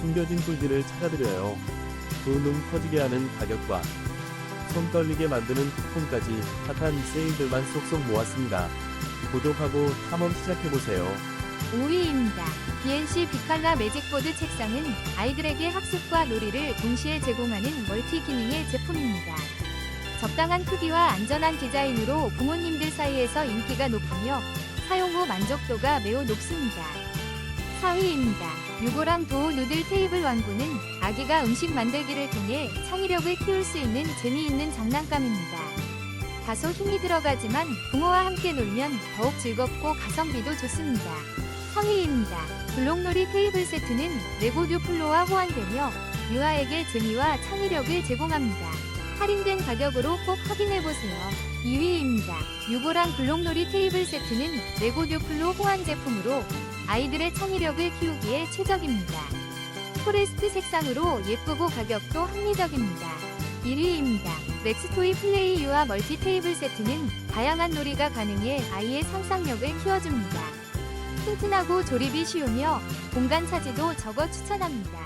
숨겨진 꿀들을 찾아드려요. 두눈 커지게 하는 가격과 손 떨리게 만드는 쿠폰까지 핫한 세일들만 쏙쏙 모았습니다. 구독하고 탐험 시작해보세요. 5위입니다. BNC 비칼라 매직보드 책상은 아이들에게 학습과 놀이를 동시에 제공하는 멀티 기능의 제품입니다. 적당한 크기와 안전한 디자인으로 부모님들 사이에서 인기가 높으며 사용 후 만족도가 매우 높습니다. 4위입니다. 유고랑 도우 누들 테이블 완구는 아기가 음식 만들기를 통해 창의력을 키울 수 있는 재미있는 장난감입니다. 다소 힘이 들어가지만 부모와 함께 놀면 더욱 즐겁고 가성비도 좋습니다. 3위입니다. 블록놀이 테이블 세트는 레고 듀플로와 호환되며 유아에게 재미와 창의력을 제공합니다. 할인된 가격으로 꼭 확인해보세요. 2위입니다. 유고랑 블록놀이 테이블 세트는 레고 듀플로 호환 제품으로 아이들의 창의력을 키우기에 최적입니다. 포레스트 색상으로 예쁘고 가격도 합리적입니다. 1위입니다. 맥스토이 플레이 유아 멀티 테이블 세트는 다양한 놀이가 가능해 아이의 상상력을 키워줍니다. 튼튼하고 조립이 쉬우며 공간 차지도 적어 추천합니다.